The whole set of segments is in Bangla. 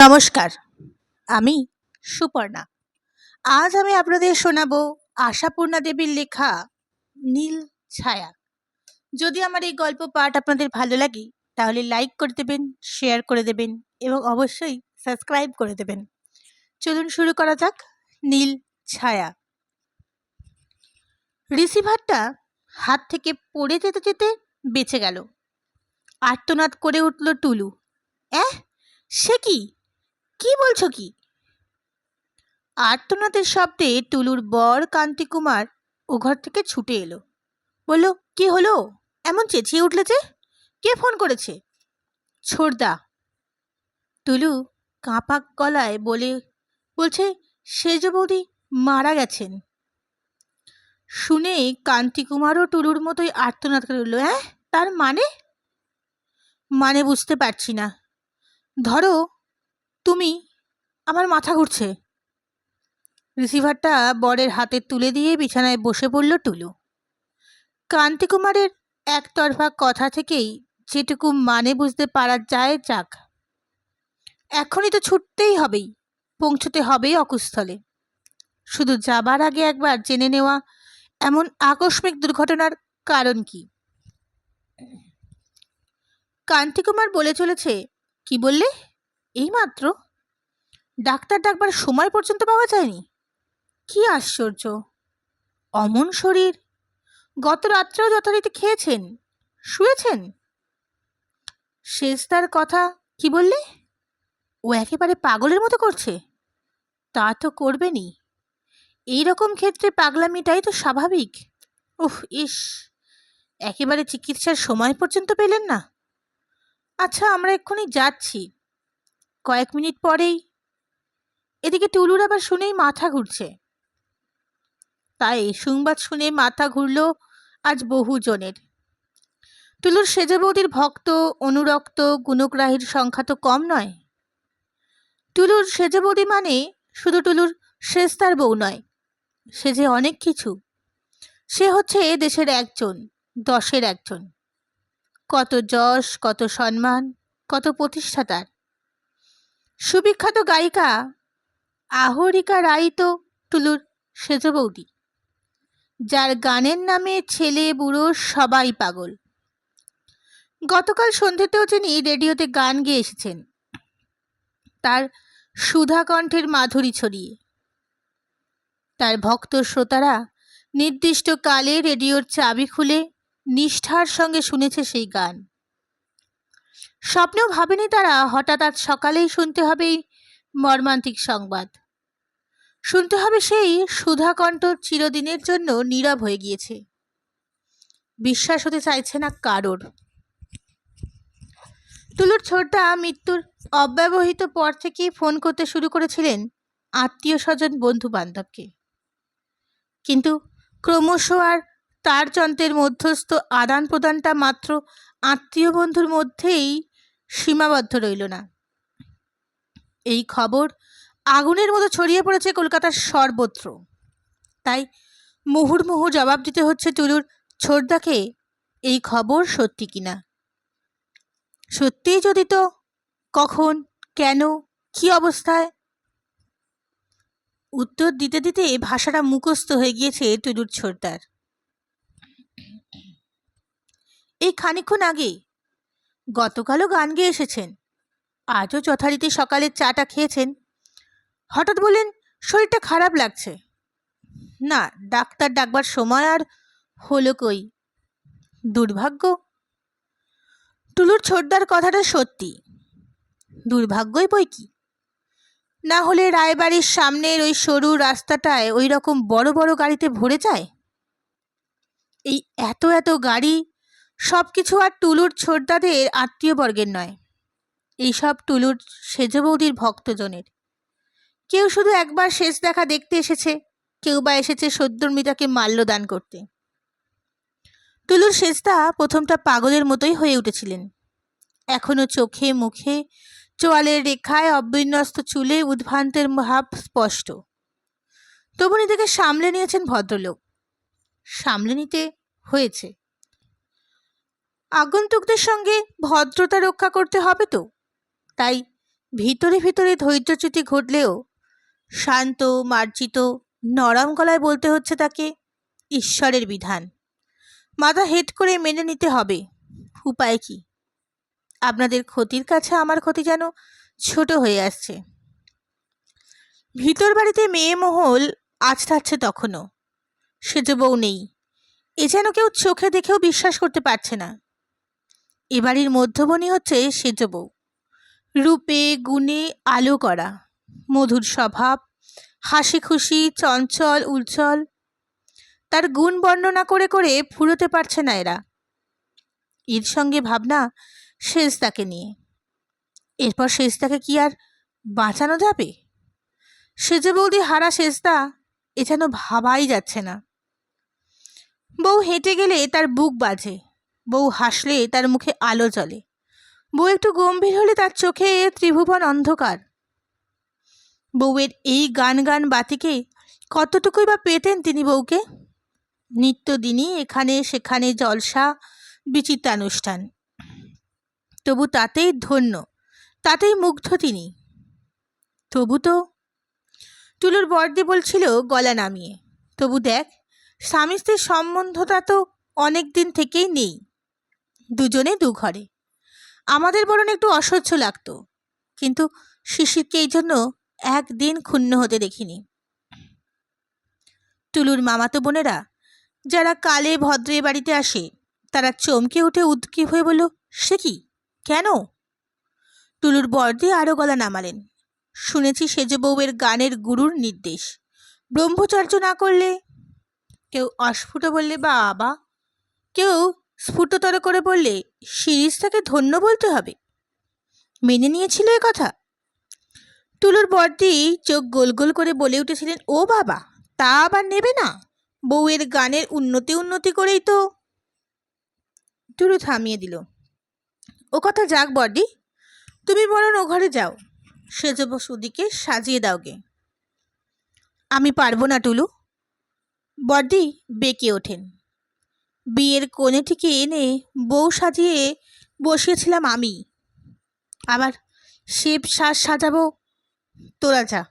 নমস্কার, আমি সুপর্ণা। আজ আমি আপনাদের শোনাবো আশাপূর্ণা দেবীর লেখা নীল ছায়া। যদি আমার এই গল্প পাঠ আপনাদের ভালো লাগে, তাহলে লাইক করে দেবেন শেয়ার করে দেবেন এবং অবশ্যই সাবস্ক্রাইব করে দেবেন। চলুন শুরু করা যাক নীল ছায়া। রিসিভারটা হাত থেকে পড়ে যেতে যেতে বেঁচে গেল। আর্তনাদ করে উঠল টুলু। অ্যাঁ, সে কি? কি বলছো কি? আর্তনাদের শব্দে টুলুর বর কান্তিকুমার ও ঘর থেকে ছুটে এলো। বলল, কি হলো? এমন চেঁচিয়ে উঠলে যে? কে ফোন করেছে? ছোড়দা টুলু কাঁপা গলায় বলে, বলছে সেজ বৌদি মারা গেছেন। শুনে কান্তিকুমারও টুলুর মতোই আর্তনাদ করে উঠল হ্যাঁ তার মানে? মানে বুঝতে পারছি না। ধরো তুমি? আমার মাথা ঘুরছে। রিসিভারটা বরের হাতে তুলে দিয়ে বিছানায় বসে পড়ল টুলু। কান্তিকুমারের একতরফা কথা থেকেই যেটুকু মানে বুঝতে পারা যায়, যাক। এখনই তো ছুটতেই হবেই, পৌঁছতে হবেই অকুস্থলে। শুধু যাবার আগে একবার জেনে নেওয়া এমন আকস্মিক দুর্ঘটনার কারণ কি? কান্তিকুমার বলে চলেছে, কি বললে? এইমাত্র? ডাক্তার ডাকবার সময় পর্যন্ত পাওয়া যায়নি? কি আশ্চর্য! অমন শরীর! গত রাত্রেও যথারীতি খেয়েছেন, শুয়েছেন? শেষ তার কথা কি বললে? ও একেবারে পাগলের মতো করছে। তা তো করবেনই। এই রকম ক্ষেত্রে পাগলামিটাই তো স্বাভাবিক। উফ, ইস! একেবারে চিকিৎসার সময় পর্যন্ত পেলেন না। আচ্ছা আমরা এক্ষুনি যাচ্ছি। কয়েক মিনিট পরেই। এদিকে টুলুর আবার শুনেই মাথা ঘুরছে। তাই সংবাদ শুনে মাথা ঘুরল আজ বহু জনের টুলুর সেজে বৌদির ভক্ত, অনুরক্ত, গুণগ্রাহীর সংখ্যা তো কম নয়। টুলুর সেজে বৌদি মানে শুধু টুলুর শেস্তার বউ নয়, সে যে অনেক কিছু। সে হচ্ছে এ দেশের একজন, দশের একজন। কত যশ, কত সম্মান, কত প্রতিষ্ঠা তার সুবিখ্যাত গায়িকা আহরিকা রাই তো টুলুর সেজ বৌদি, যার গানের নামে ছেলে বুড়ো সবাই পাগল। গতকাল সন্ধ্যেতেও যিনি রেডিওতে গান গেয়ে এসেছেন, তার সুধা কণ্ঠের মাধুরী ছড়িয়ে। তার ভক্ত শ্রোতারা নির্দিষ্ট কালে রেডিওর চাবি খুলে নিষ্ঠার সঙ্গে শুনেছে সেই গান। স্বপ্নেও ভাবেনি তারা, হঠাৎ আজ সকালেই শুনতে হবে এই মর্মান্তিক সংবাদ। শুনতে হবে সেই সুধাকণ্ঠ চিরদিনের জন্য নীরব হয়ে গিয়েছে। বিশ্বাস হতে চাইছে না কারোর। তুলুর ছোটটা মৃত্যুর অব্যবহিত পর থেকেই ফোন করতে শুরু করেছিলেন আত্মীয় স্বজন বন্ধু বান্ধবকে কিন্তু ক্রমশ আর তার যন্ত্রের মধ্যস্থ আদান প্রদানটা মাত্র আত্মীয় বন্ধুর মধ্যেই সীমাবদ্ধ রইল না। এই খবর আগুনের মতো ছড়িয়ে পড়েছে কলকাতার সর্বত্র। তাই মুহুর্মুহু জবাব দিতে হচ্ছে টুলুর ছোটদাকে, এই খবর সত্যি কিনা? সত্যিই যদি তো, কখন, কেন, কি অবস্থায়? উত্তর দিতে দিতে ভাষাটা মুখস্থ হয়ে গিয়েছে টুলুর ছোটদার। এই খানিক্ষণ আগে গতকালও গান গেয়ে এসেছেন। আজও যথারীতি সকালে চাটা খেয়েছেন। হঠাৎ বললেন, শরীরটা খারাপ লাগছে। না, ডাক্তার ডাকবার সময় আর হলো কই? দুর্ভাগ্য। টুলুর ছোটদার কথাটা সত্যি। দুর্ভাগ্যই বই কি? না হলে রায়বাড়ির সামনের ওই সরু রাস্তাটায় ওই রকম বড় বড় গাড়িতে ভরে যায়? এই এত এত গাড়ি সব কিছু আর টুলুর ছোটদাদের আত্মীয়বর্গের নয়। এইসব টুলুর সেজ বৌদির ভক্তজনের। কেউ শুধু একবার শেষ দেখা দেখতে এসেছে, কেউ বা এসেছে সদ্যর্মিতাকে মাল্যদান করতে। টুলুর শেষদা প্রথমটা পাগলের মতোই হয়ে উঠেছিলেন। এখনও চোখে মুখে, চোয়ালের রেখায় অবিন্যস্ত চুলে উদ্ভ্রান্তের ভাব স্পষ্ট। তবু নিজেকে সামলে নিয়েছেন ভদ্রলোক। সামলে নিতে হয়েছে। আগন্তুকদের সঙ্গে ভদ্রতা রক্ষা করতে হবে তো। তাই ভিতরে ভিতরে ধৈর্যচ্যুতি ঘটলেও শান্ত, মার্জিত, নরম গলায় বলতে হচ্ছে তাকে ঈশ্বরের বিধান। মাথা হেট করে মেনে নিতে হবে। উপায় কি? আপনাদের ক্ষতির কাছে আমার ক্ষতি যেন ছোট হয়ে আসছে। ভিতর বাড়িতে মেয়ে মহল আছড়াচ্ছে তখনও। সেজ বউ নেই। এ যেন কেউ চোখে দেখেও বিশ্বাস করতে পারছে না। এ বাড়ির মধ্যবনী হচ্ছে সেজ বউ। রূপে, গুণে, আলো করা। মধুর স্বভাব, হাসি খুশি, চঞ্চল, উজ্জ্বল। তার গুণ বর্ণনা করে করে ফুরোতে পারছে না এরা। এর সঙ্গে ভাবনা শেষদাকে নিয়ে। এরপর শেষদাকে কি আর বাঁচানো যাবে? সেজে বৌদি হারা শেষদা এ যেন ভাবাই যাচ্ছে না। বউ হেঁটে গেলে তার বুক বাজে। বউ হাসলে তার মুখে আলো জ্বলে। বউ একটু গম্ভীর হলে তার চোখে ত্রিভুবন অন্ধকার। বউয়ের এই গান গান বাতিকে কতটুকুই বা পেতেন তিনি বউকে? নিত্যদিনই এখানে সেখানে জলসা, বিচিত্রানুষ্ঠান। তবু তাতেই ধন্য, তাতেই মুগ্ধ তিনি। তবু তো টুলুর বর্দি বলছিল গলা নামিয়ে। তবু দেখ, স্বামী স্ত্রীর সম্বন্ধটা তো অনেক দিন থেকেই নেই। দুজনে দু ঘরে। আমাদের বরং একটু অসহ্য লাগতো, কিন্তু শিশিরকে এই জন্য একদিন ক্ষুণ্ণ হতে দেখিনি। টুলুর মামাতো বোনেরা যারা কালে ভদ্রে বাড়িতে আসে, তারা চমকে উঠে উদ্কি হয়ে বলল, সে কি? কেন? টুলুর বর্দি আরও গলা নামালেন, শুনেছি সেজে বউয়ের গানের গুরুর নির্দেশ। ব্রহ্মচর্য না করলে? কেউ অস্ফুট বললে বা আবা কেউ স্ফুটতর করে বললে শিরিষটাকে ধন্য বলতে হবে? মেনে নিয়েছিল এ কথা। টুলুর বর্দি চোখ গোল গোল করে বলে উঠেছিলেন, ও বাবা, তা আবার নেবে না? বউয়ের গানের উন্নতি উন্নতি করেই তো টুলু থামিয়ে দিল। ও কথা যাক বর্দি, তুমি বরং ও ঘরে যাও, সেজ সুদিকে সাজিয়ে দাওগে আমি পারব না টুলু। বর্দি বেঁকে ওঠেন। বিয়ের কোণেটিকে এনে বউ সাজিয়ে বসিয়েছিলাম আমি। আবার শেপ শ্বাস সাজাবো তোরা যা।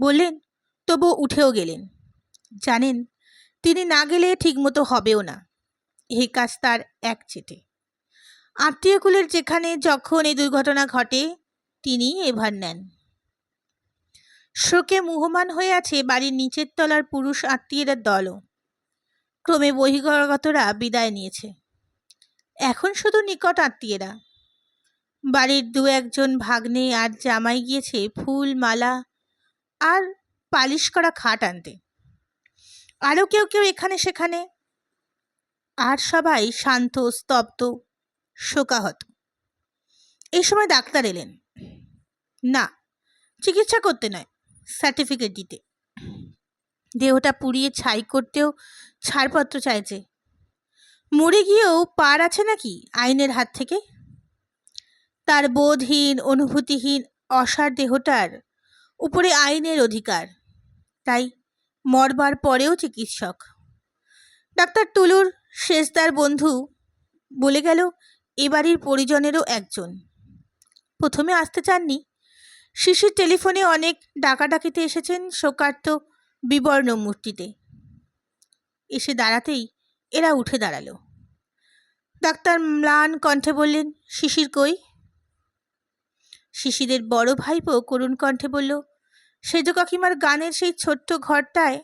বললেন তবু উঠেও গেলেন। জানেন, তিনি না গেলে ঠিকমতো হবেও না। এই কাজ তার এক চেটে। আত্মীয়কুলের যেখানে যখন এই দুর্ঘটনা ঘটে, তিনি এভার নেন। শোকে মুহমান হয়ে আছে বাড়ির নিচের তলার পুরুষ আত্মীয়দের দলও। ক্রমে বহির্গতরা বিদায় নিয়েছে। এখন শুধু নিকট আত্মীয়রা। বাড়ির দু একজন ভাগ্নে আর জামাই গিয়েছে ফুল, মালা আর পালিশ করা খাট আনতে। আরও কেউ কেউ এখানে সেখানে। আর সবাই শান্ত, স্তব্ধ, শোকাহত। এই সময় ডাক্তার এলেন। না, চিকিৎসা করতে নয়, সার্টিফিকেট দিতে। দেহটা পুড়িয়ে ছাই করতেও ছাড়পত্র চাইছে। মরে গিয়েও পার আছে নাকি আইনের হাত থেকে? তার বোধহীন, অনুভূতিহীন, অসার দেহটার উপরে আইনের অধিকার। তাই মরবার পরেও চিকিৎসক। ডাক্তার টুলুর শেষদার বন্ধু বলে গেল এ বাড়ির পরিজনেরও একজন। প্রথমে আসতে চাননি। শিশির টেলিফোনে অনেক ডাকাডাকিতে এসেছেন শোকার্ত বিবর্ণ মূর্তিতে এসে দাঁড়াতেই এরা উঠে দাঁড়াল। ডাক্তার ম্লান কণ্ঠে বললেন, শিশির কই? শিশিরের বড় ভাইপো করুণ কণ্ঠে বলল সেজ কাকিমার গানের সেই ছোট্ট ঘরটায়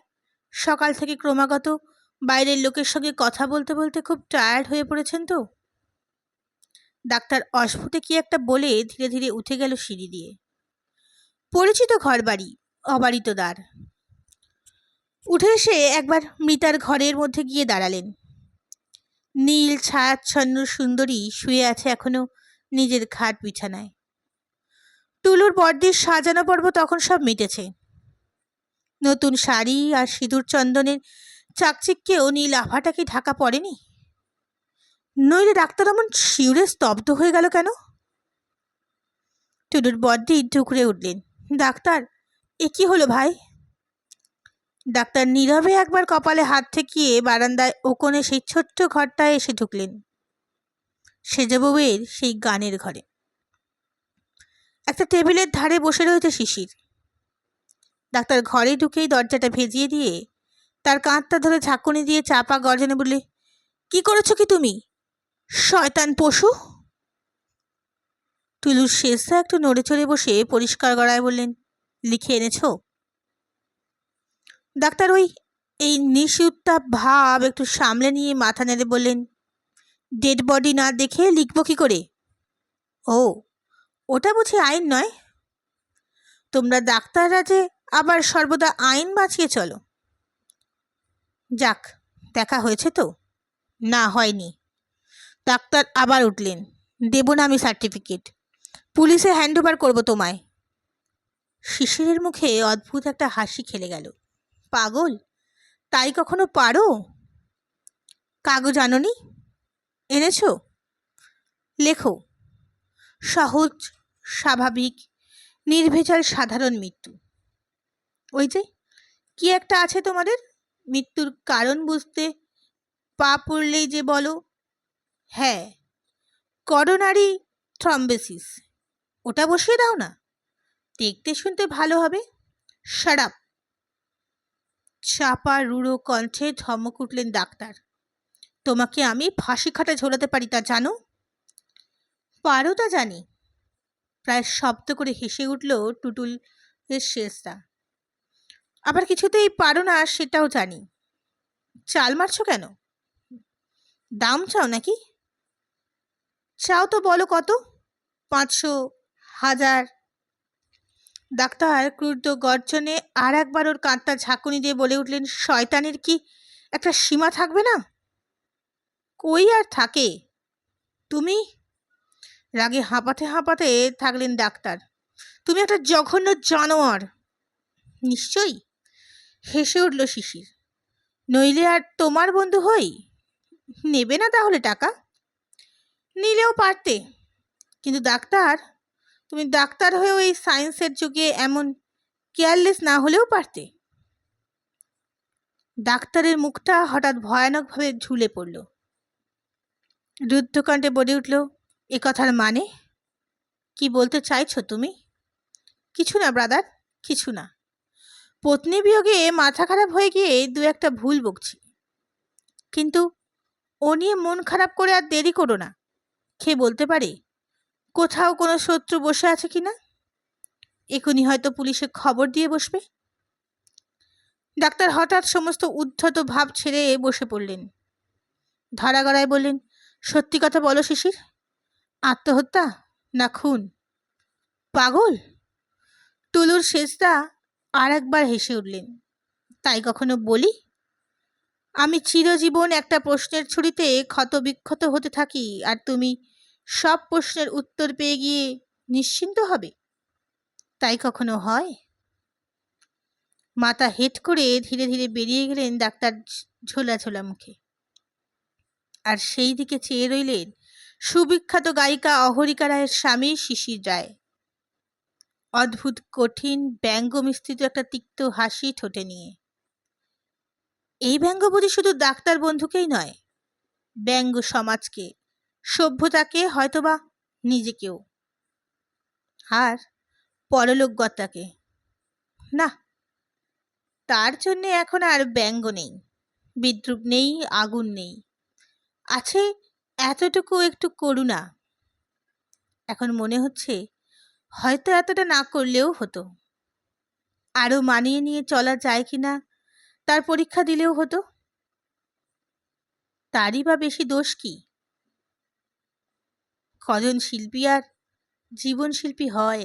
সকাল থেকে ক্রমাগত বাইরের লোকের সঙ্গে কথা বলতে বলতে খুব টায়ার্ড হয়ে পড়েছেন তো? ডাক্তার অস্ফুটে কি একটা বলে ধীরে ধীরে উঠে গেল সিঁড়ি দিয়ে। পরিচিত ঘর বাড়ি অবারিত দ্বার। উঠে এসে একবার মৃতার ঘরের মধ্যে গিয়ে দাঁড়ালেন। নীল ছায়াচ্ছন্ন সুন্দরী শুয়ে আছে এখনও নিজের খাট বিছানায়। টুলুর বর্দির সাজানো পর্ব তখন সব মিটেছে। নতুন শাড়ি আর সিঁদুর চন্দনের চাকচিক্যেও নীল আভাটাকে ঢাকা পড়েনি? নইলে ডাক্তার এমন শিউরে স্তব্ধ হয়ে গেল কেন? টুলুর বর্দি ঢুকরে উঠলেন। ডাক্তার, এ কি হলো ভাই? ডাক্তার নীরবে একবার কপালে হাত ঠেকিয়ে বারান্দায় ওকনে সেই ছোট্ট ঘরটায় এসে ঢুকলেন। সেজবউয়ের সেই গানের ঘরে। একটা টেবিলের ধারে বসে রয়েছে শিশির। ডাক্তার ঘরে ঢুকেই দরজাটা ভেজিয়ে দিয়ে তার কাঁধটা ধরে ঝাঁকুনি দিয়ে চাপা গর্জনে বললে, কি করেছ কি তুমি? শয়তান পশু? টুলুর শেষটা একটু নড়ে চড়ে বসে পরিষ্কার গড়ায় বললেন, লিখে এনেছো? ডাক্তার ওই, এই নিশুত্তাপ ভাব একটু সামলে নিয়ে মাথা নেড়ে বললেন ডেড বডি না দেখে লিখব কি করে? ও, ওটা বুঝি আইন নয়? তোমরা ডাক্তাররা যে আবার সর্বদা আইন বাঁচিয়ে চলো। যাক, দেখা হয়েছে তো? না, হয়নি। ডাক্তার আবার উঠলেন, দেব না আমি সার্টিফিকেট পুলিশে হ্যান্ড ওভার করব তোমায়। শিশিরের মুখে অদ্ভুত একটা হাসি খেলে গেল। পাগল? তাই কখনো পারো? কাগজ আনোনি? এনেছো? লেখো। সহজ, স্বাভাবিক, নির্ভেজাল, সাধারণ মৃত্যু। ওই যে, কি একটা আছে তোমাদের? মৃত্যুর কারণ বুঝতে পা পড়লেই যে বলো। হ্যাঁ করোনারি থ্রম্বেসিস। ওটা বসিয়ে দাও না। দেখতে শুনতে ভালো হবে। সারাপ চাপা রুড়ো কণ্ঠে ধমক উঠলেন ডাক্তার। তোমাকে আমি ফাঁসি খাটা ঝোলাতে পারি তা জানো? পারো তা জানি। প্রায় শব্দ করে হেসে উঠল টুটুল শেষটা আবার কিছুতেই পারো না, সেটাও জানি। চাল মারছো কেন? দাম চাও নাকি? চাও তো বলো কত? পাঁচশো, হাজার ডাক্তার ক্রুদ্ধ গর্জনে আর একবার ওর কাঁধটা ঝাঁকুনি দিয়ে বলে উঠলেন, শয়তানের কি একটা সীমা থাকবে না? কই আর থাকে? তুমি? রাগে হাঁপাতে হাঁপাতে থাকলেন ডাক্তার। তুমি একটা জঘন্য জানোয়ার। নিশ্চয়ই? হেসে উঠল শিশির। নইলে আর তোমার বন্ধু হই? নেবে না তাহলে টাকা? নিলেও পারতে। কিন্তু ডাক্তার তুমি ডাক্তার হয়েও এই সায়েন্সের যুগে এমন কেয়ারলেস না হলেও পারতে। ডাক্তারের মুখটা হঠাৎ ভয়ানকভাবে ঝুলে পড়ল। রুদ্ধকণ্ঠে বলে উঠল, এ কথার মানে? কি বলতে চাইছো তুমি? কিছু না ব্রাদার কিছু না। পত্নী বিয়োগে মাথা খারাপ হয়ে গিয়ে দু একটা ভুল বকছি। কিন্তু ও নিয়ে মন খারাপ করে আর দেরি করো না। খেয়ে বলতে পারে? কোথাও কোনো শত্রু বসে আছে কি না? এখনই হয়তো পুলিশে খবর দিয়ে বসবে। ডাক্তার হঠাৎ সমস্ত উদ্ধত ভাব ছেড়ে বসে পড়লেন। ধরা গড়ায় বললেন, সত্যি কথা বলো শিশির, আত্মহত্যা না খুন? পাগল? টুলুর শেষদা আর একবার হেসে উঠলেন, তাই কখনো বলি? আমি চিরজীবন একটা প্রশ্নের ছুরিতে ক্ষতবিক্ষত হতে থাকি, আর তুমি সব প্রশ্নের উত্তর পেয়ে গিয়ে নিশ্চিন্ত হবে। তাই কখনো হয়? মাথা হেট করে ধীরে ধীরে বেরিয়ে গেলেন ডাক্তার ঝোলা ঝোলা মুখে। আর সেই দিকে চেয়ে রইলেন সুবিখ্যাত গায়িকা অহরিকা রায়ের স্বামী শিশির রায়। অদ্ভুত, কঠিন ব্যঙ্গ মিশ্রিত একটা তিক্ত হাসি ঠোঁটে নিয়ে। এই ব্যঙ্গ বুঝি শুধু ডাক্তার বন্ধুকেই নয়, ব্যঙ্গ সমাজকে সভ্যতাকে হয়তোবা নিজেকেও। আর পরলোকগতাকে না, তার জন্যে এখন আর ব্যঙ্গ নেই, বিদ্রুপ নেই, আগুন নেই। আছে এতটুকু একটু করুণা। এখন মনে হচ্ছে হয়তো এতটা না করলেও হতো। আরও মানিয়ে নিয়ে চলা যায় কি না তার পরীক্ষা দিলেও হতো। তারই বা বেশি দোষ কি? কজন শিল্পী আর জীবনশিল্পী হয়।